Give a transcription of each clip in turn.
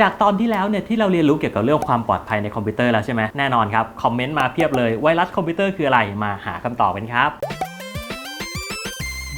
จากตอนที่แล้วเนี่ยที่เราเรียนรู้เกี่ยวกับเรื่องความปลอดภัยในคอมพิวเตอร์แล้วใช่ไหมแน่นอนครับคอมเมนต์มาเพียบเลยไวรัสคอมพิวเตอร์คืออะไรมาหาคำตอบกันครับ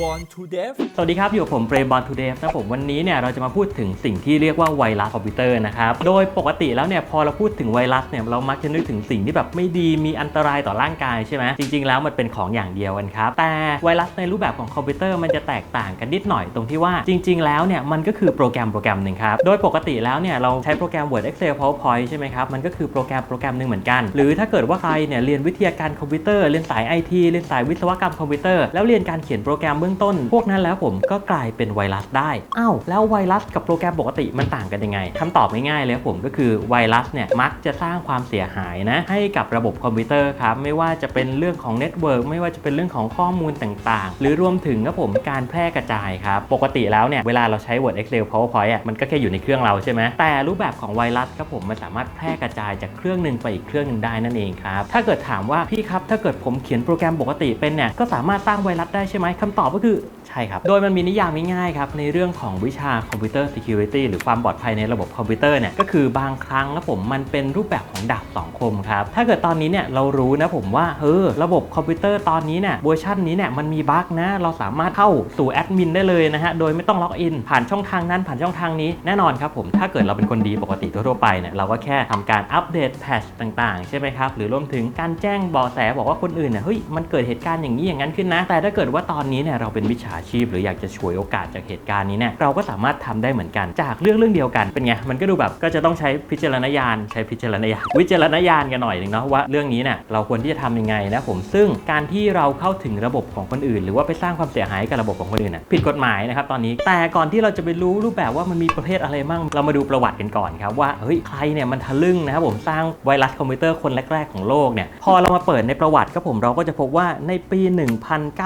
Born to Deaf สวัสดีครับ อยู่กับผมเปรมบอลทูเดฟนะผมวันนี้เนี่ยเราจะมาพูดถึงสิ่งที่เรียกว่าไวรัสคอมพิวเตอร์นะครับ โดยปกติแล้วเนี่ยพอเราพูดถึงไวรัสเนี่ยเรามักจะนึกถึงสิ่งที่แบบไม่ดีมีอันตรายต่อร่างกายใช่ไหมจริง ๆ แล้วมันเป็นของอย่างเดียวกันครับ แต่ไวรัสในรูปแบบของคอมพิวเตอร์มันจะแตกต่างกันนิดหน่อยตรงที่ว่าจริง ๆ แล้วเนี่ยมันก็คือโปรแกรมโปรแกรมหนึ่งครับ โดยปกติแล้วเนี่ยเราใช้โปรแกรม Word Excel PowerPoint ใช่ไหมครับมันก็คือโปรแกรมโปรแกรมหนึ่งเหมือนกัน หรือถ้าเกิดว่าใครเนี่ยเรียนวิทยาการคอมพิวเตอร์เรียนสาย IT เรียนสายวิศวกรรมคอมพิวเตอร์แล้วเรียนการเขียนโปรแกรมเบื้องต้น พวกนั้นแล้วผมก็กลายเป็นไวรัสได้ อ้าวแล้วไวรัสกับโปรแกรมปกติมันต่างกันยังไงคำตอบง่ายๆเลยครับผมก็คือไวรัสเนี่ยมักจะสร้างความเสียหายนะให้กับระบบคอมพิวเตอร์ครับไม่ว่าจะเป็นเรื่องของเน็ตเวิร์กไม่ว่าจะเป็นเรื่องของข้อมูลต่างๆ หรือรวมถึงครับผมการแพร่กระจายครับปกติแล้วเนี่ยเวลาเราใช้ Word Excel PowerPoint อะมันก็แค่อยู่ในเครื่องเราใช่ไหมแต่รูปแบบของไวรัสครับผมมันสามารถแพร่กระจายจากเครื่องหนึ่งไปอีกเครื่องหนึ่งได้นั่นเองครับถ้าเกิดถามว่าพี่ครับถ้าเกิดผมเขียนโปรแกรมปกติเป็นเนี่ยก็สามารถสร้างไวรัสได้ใช่ไหมคำตอบก็คือใช่ครับ โดยมันมีนิยามง่ายๆครับ ในเรื่องของวิชาคอมพิวเตอร์ Security หรือความปลอดภัยในระบบคอมพิวเตอร์เนี่ยก็คือบางครั้งนะผมมันเป็นรูปแบบของดาบสองคมครับ ถ้าเกิดตอนนี้เนี่ยเรารู้นะผมว่าเออระบบคอมพิวเตอร์ตอนนี้เนี่ยเวอร์ชันนี้เนี่ยมันมีบั๊กนะ เราสามารถเข้าสู่แอดมินได้เลยนะฮะโดยไม่ต้องล็อกอินผ่านช่องทางนั้นผ่านช่องทางนี้แน่นอนครับผมถ้าเกิดเราเป็นคนดีปกติทั่วๆไปเนี่ยเราก็แค่ทำการอัปเดตแพทชต่างๆ ใช่ไหมครับหรือรวมถึงการแจ้งเบาะแสบอกว่าคนอื่นเนี่ยเฮ้ยมันเกิดเหตุการณ์อย่างนี้อย่างนั้นขึ้นนะ แต่ถ้าเกิดว่าตอนนี้เนี่ยเราเป็นวิชาชีพ หรืออยากจะฉวยโอกาสจากเหตุการณ์นี้เนี่ยเราก็สามารถทำได้เหมือนกัน จากเรื่องเรื่องเดียวกันเป็นไงมันก็ดูแบบก็จะต้องใช้พิจารณญาณใช้พิจารณญาณวิจารณญาณกันหน่อยหนึงเนาะว่าเรื่องนี้เนี่ยเราควรที่จะทำยังไงนะผมซึ่งการที่เราเข้าถึงระบบของคนอื่น หรือว่าไปสร้างความเสียหายกับระบบของคนอื่นน่ะผิดกฎหมายนะครับตอนนี้แต่ก่อนที่เราจะไปรู้รูปแบบว่ามันมีประเภทอะไรบ้างเรามาดูประวัติกันก่อนครับว่าเฮ้ยใครเนี่ยมันทะลึ่งนะครับผมสร้างไวรัสคอมพิวเตอร์คนแรกๆของโลกเนี่ยพอเรามาเปิดในประวัติครับผมเราก็จะพบว่าในปี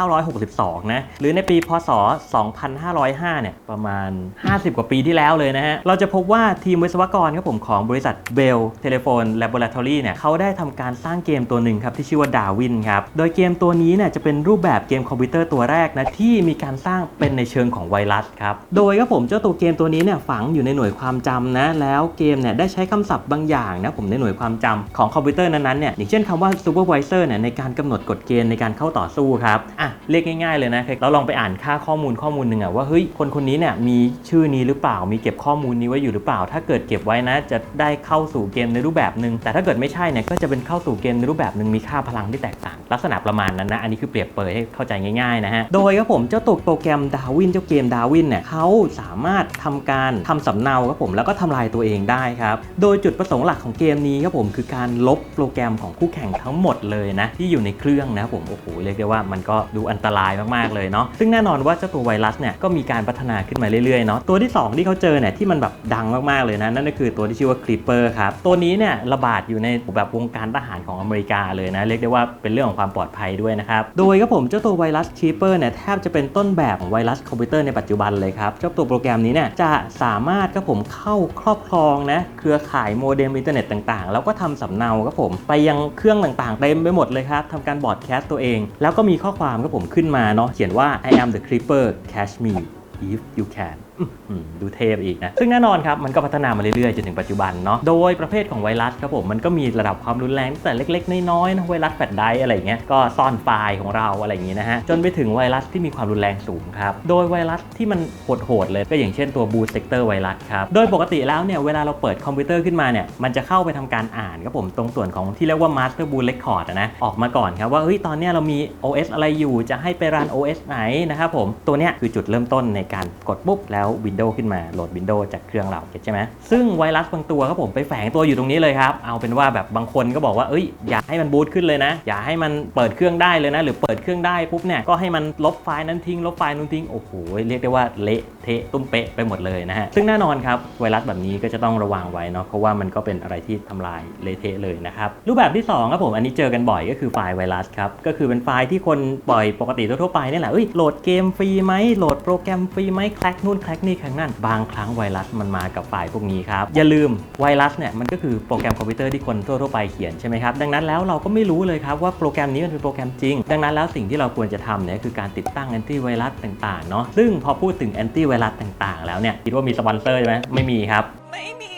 1962 นะหรือในปีพศ 2505 เนี่ย ประมาณ 50 กว่าปีที่แล้วเลยนะฮะ เราจะพบว่าทีมวิศวกรครับผมของบริษัท Bell Telephone Laboratory เนี่ยเขาได้ทำการสร้างเกมตัวหนึ่งครับ ที่ชื่อว่าดาวินครับ โดยเกมตัวนี้เนี่ยจะเป็นรูปแบบเกมคอมพิวเตอร์ตัวแรกนะที่มีการสร้างเป็นในเชิงของไวรัสครับ โดยครับผมเจ้าตัวเกมตัวนี้เนี่ยฝังอยู่ในหน่วยความจำนะแล้วเกมเนี่ยได้ใช้คำศัพท์บางอย่างนะผมในหน่วยความจำของคอมพิวเตอร์นั้นๆเนี่ยอย่างเช่นคำว่า supervisor เนี่ยในการกำหนดกฎเกณฑ์ในการเข้าต่อสู้ครับอะเรียกง่ายๆเลยนะเราลองไปอ่านค่าข้อมูลข้อมูลหนึ่งอะว่าเฮ้ยคนคนนี้เนี่ยมีชื่อนี้หรือเปล่ามีเก็บข้อมูลนี้ไว้อยู่หรือเปล่า ถ้าเกิดเก็บไว้นะ จะได้เข้าสู่เกมในรูปแบบหนึ่งแต่ถ้าเกิดไม่ใช่เนี่ยก็จะเป็นเข้าสู่เกมในรูปแบบหนึ่งมีค่าพลังที่แตกต่าง ลักษณะประมาณนั้นนะอันนี้คือเปรียบเปรยให้เข้าใจง่ายๆนะฮะโดยครับผมเจ้าตัวโปรแกรมดาวินเจ้าเกมดาวินเนี่ยเขาสามารถทำการทำสำเนาครับผมแล้วก็ทำลายตัวเองได้ครับโดยจุดประสงค์หลักของเกมนี้ครับผมคือการลบโปรแกรมของคู่แข่งทั้งหมดเลยนะที่อยู่ในเครื่องนะครับผมโอ้โหเรียกได้ว่ามันก็ดูอันตรายมากๆเลยเนาะซึ่งแน่นอนว่าเจ้าตัวไวรัสเนี่ยก็มีการพัฒนาขึ้นมาเรื่อยๆเนาะตัวที่ 2 ที่เขาเจอเนี่ยที่มันแบบดังมากๆเลยนะนั่นก็คือตัวที่ชื่อว่า Creeper ครับตัวนี้เนี่ยระบาดอยู่ในแบบวงการทหารของอเมริกาเลยนะเรียกได้ว่าเป็นเรื่องของความปลอดภัยด้วยนะครับโดยครับผมเจ้าตัวไวรัส Creeper เนี่ยแทบจะเป็นต้นแบบของไวรัสคอมพิวเตอร์ในปัจจุบันเลยครับเจ้าตัวโปรแกรมนี้เนี่ยจะสามารถครับผมเข้าครอบครองนะเครือข่ายโมเด็มอินเทอร์เน็ตต่างๆ แล้วก็ทำสำเนาครับผมไปยังเครื่องต่างๆเต็มไปหมดเลยครับทำการบอร์ดแคสต์ตัวเอง แล้วก็มีข้อความครับผมขึ้นมาเนาะเขียนว่า I am the creeper catch me if you can. ดูเทพอีกนะ ซึ่งแน่นอนครับ มันก็พัฒนามาเรื่อยๆ จนถึงปัจจุบันเนาะ โดยประเภทของไวรัสครับผม มันก็มีระดับความรุนแรงตั้งแต่เล็กๆ น้อยๆนะไวรัสแฟลชไดอะไรเงี้ย ก็ซ่อนไฟล์ของเราอะไรอย่างงี้นะฮะ จนไปถึงไวรัสที่มีความรุนแรงสูงครับ โดยไวรัสที่มันโหดๆเลย ก็อย่างเช่นตัวบูสเซกเตอร์ไวรัสครับ โดยปกติแล้วเนี่ยเวลาเราเปิดคอมพิวเตอร์ขึ้นมาเนี่ย มันจะเข้าไปทำการอ่านครับผมตรงส่วนของที่เรียกว่า master boot record อะนะออกมาก่อนครับว่าเฮ้ยตอนเนี้ยเรามี OS อะไรอยู่จะให้ไปรัน OS ไหนนะครับผมตัวเนี้ยคือจุดเริ่มต้นในการกดปุ๊บแล้ว Windows ขึ้นมาโหลด Windows จากเครื่องเราเก็ตใช่ไหมซึ่งไวรัสบางตัวครับผมไปแฝงตัวอยู่ตรงนี้เลยครับ เอาเป็นว่าแบบบางคนก็บอกว่าเอ้ยอย่าให้มันบูตขึ้นเลยนะ อย่าให้มันเปิดเครื่องได้เลยนะ หรือเปิดเครื่องได้ปุ๊บเนี่ยก็ให้มันลบไฟล์นั้นทิ้งลบไฟล์นู้นทิ้งโอ้โหเรียกได้ว่าเละเทะตุ้มเป๊ะไปหมดเลยนะฮะซึ่งแน่นอนครับไวรัสแบบนี้ก็จะต้องระวังไว้เนาะเพราะว่ามันก็เป็นอะไรที่ทำลายเละเทะเลยนะครับรูปแบบที่สองครับผมอันนี้เจอกันบ่อยก็คือไฟล์ไวรัสครับก็คือเป็นไฟล์ที่คนปล่อยปกติทั่วๆไปนี่แหละเอ้ยโหลดเกมฟรีไหมโหลดโปรแกรมฟรีไหมแคลกนู่นแคลกนี่แคลกนั่นบางครั้งไวรัสมันมากับไฟล์พวกนี้ครับ อย่าลืมไวรัสเนี่ยมันก็คือโปรแกรมคอมพิวเตอร์ที่คนทั่วๆไปเขียนใช่ไหมครับ ดังนั้นแล้วเราก็ไม่รู้เลยครับว่าโปรแกรมนี้มันเป็นโปรแกรมจริง ดังนั้นแล้วสิ่งที่เราควรจะทำเนี่ยคือการติดตั้งแอนตี้ไวรัสต่างๆเนาะซึ่งพอพูดถึงแอนตี้ไวรัสต่างๆ แล้วเนี่ยคิดว่ามีสปอนเซอร์ใช่ไหมไม่มีครับไม่มี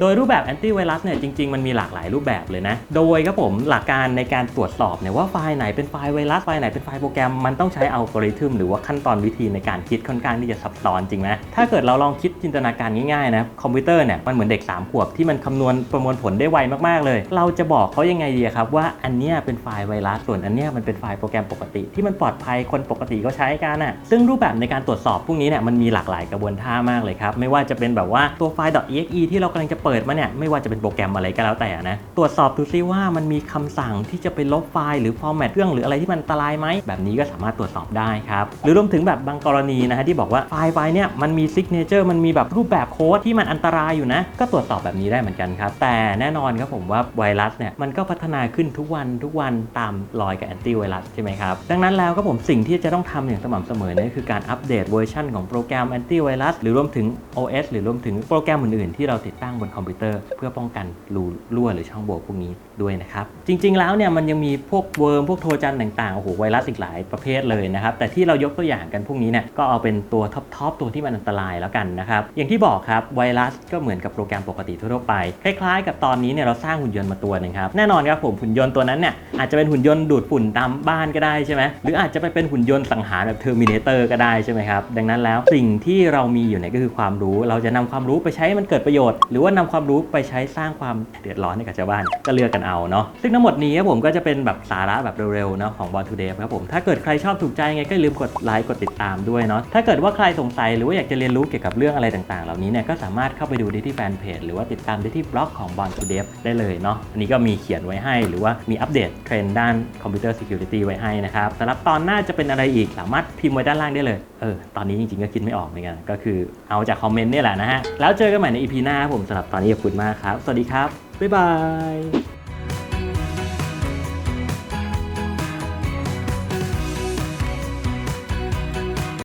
โดยรูปแบบแอนตี้ไวรัสเนี่ยจริง ๆ มันมีหลากหลายรูปแบบเลยนะ โดยครับผมหลักการในการตรวจสอบเนี่ยว่าไฟล์ไหนเป็นไฟล์ไวรัสไฟล์ไหนเป็นไฟล์โปรแกรมมันต้องใช้อัลกอริทึมหรือว่าขั้นตอนวิธีในการคิดค่อนข้างที่จะซับซ้อนจริงไหมถ้าเกิดเราลองคิดจินตนาการง่ายๆนะคอมพิวเตอร์เนี่ยมันเหมือนเด็กสามขวบที่มันคำนวณประมวลผลได้ไวมากๆเลย เราจะบอกเขายังไงดีครับว่าอันเนี้ยเป็นไฟล์ไวรัสส่วนอันเนี้ยมันเป็นไฟล์โปรแกรมปกติ ที่มันปลอดภัยคนปกติก็ใช้กันอะซึ่งรูปแบบในการตรวจสอบพวกนี้เนี่ยมันมีหลากหลายกระบวนท่ามากเลยครับไม่ว่าจะเป็นแบบว่าตัวไฟล์ .exe ที่เรากำลังจะเปิดมาเนี่ยไม่ว่าจะเป็นโปรแกรมอะไรก็แล้วแต่นะตรวจสอบดูซิว่ามันมีคำสั่งที่จะไปลบไฟล์หรือฟอร์แมตเครื่องหรืออะไรที่มันอันตรายไหมแบบนี้ก็สามารถตรวจสอบได้ครับหรือรวมถึงแบบบางกรณีนะฮะที่บอกว่าไฟล์ไฟล์เนี่ยมันมีซิกเนเจอร์มันมีแบบรูปแบบโค้ดที่มันอันตรายอยู่นะ ก็ตรวจสอบแบบนี้ได้เหมือนกันครับ แต่แน่นอนครับผมว่าไวรัสเนี่ยมันก็พัฒนาขึ้นทุกวันทุกวันตามรอยกับแอนตี้ไวรัสใช่ไหมครับ ดังนั้นแล้วก็ผมสิ่งที่จะต้องทำอย่างสม่ำเสมอเนี่ยคือการอัปเดตเวอร์ชันของโปรแกรมแอนตี้ไวรัสหรือรวมถึง OS หรือรวมถึงโปรแกรมอื่นๆที่เราติดตั้งบนคอมพิวเตอร์ เพื่อป้องกันรูรั่วหรือช่องโหว่พวกนี้ด้วยนะครับ จริง ๆ แล้วเนี่ยมันยังมีพวกเวิร์มพวกโทรจันต่างๆโอ้โหไวรัสอีกหลายประเภทเลยนะครับ แต่ที่เรายกตัวอย่างกันพวกนี้เนี่ยก็เอาเป็นตัวท็อปๆตัวที่มันอันตรายแล้วกันนะครับอย่างที่บอกครับไวรัสก็เหมือนกับโปรแกรมปกติทั่วไป คล้ายๆ กับตอนนี้เนี่ยเราสร้างหุ่นยนต์มาตัวนึงครับแน่นอนครับผมหุ่นยนต์ตัวนั้นเนี่ยอาจจะเป็นหุ่นยนต์ดูดฝุ่นตามบ้านก็ได้ใช่ไหมหรืออาจจะไปเป็นหุ่นยนต์สังหารแบบเทอร์มินเตอร์ก็ได้ใช่ไหมครับดังนั้นแล้วสิ่งที่เรามีอยู่เนี่ยก็คือความรู้ เราจะนำความรู้ไปใช้ให้มันเกิดประโยชน์ หรือว่านำความรู้ไปใช้สร้างความเดือดร้อนให้กับชาวบ้านก็เลือกกันเอาเนาะซึ่งทั้งหมดนี้ครับผมก็จะเป็นแบบสาระแบบเร็วๆเนาะของ Born to Dev ครับผมถ้าเกิดใครชอบถูกใจไงก็อย่าลืมกดไลค์กดติดตามด้วยเนาะถ้าเกิดว่าใครสงสัยหรือว่าอยากจะเรียนรู้เกี่ยวกับเรื่องอะไรต่างๆ เหล่านี้เนี่ยก็สามารถเข้าไปดูได้ที่แฟนเพจหรือว่าติดตามได้ที่บล็อกของ Born to Dev ได้เลยเนาะอันนี้ก็มีเขียนไว้ให้ หรือว่ามีอัปเดตเทรนด์ด้านคอมพิวเตอร์ Security ไว้ให้นะครับสำหรับตอนหน้าจะเป็นอะไรอีกสามารถพิมพ์ไว้ด้านล่างได้เลยเออตอนนี้จริงๆก็คิดไม่ออกเหมือนกันก็คือเอาจากคอมเมนต์นี่แหละนะฮะแล้วเจอกันใหม่ใน EP หน้าผมสำหรับตอนนี้ขอบคุณมากครับ สวัสดีครับ บ๊ายบาย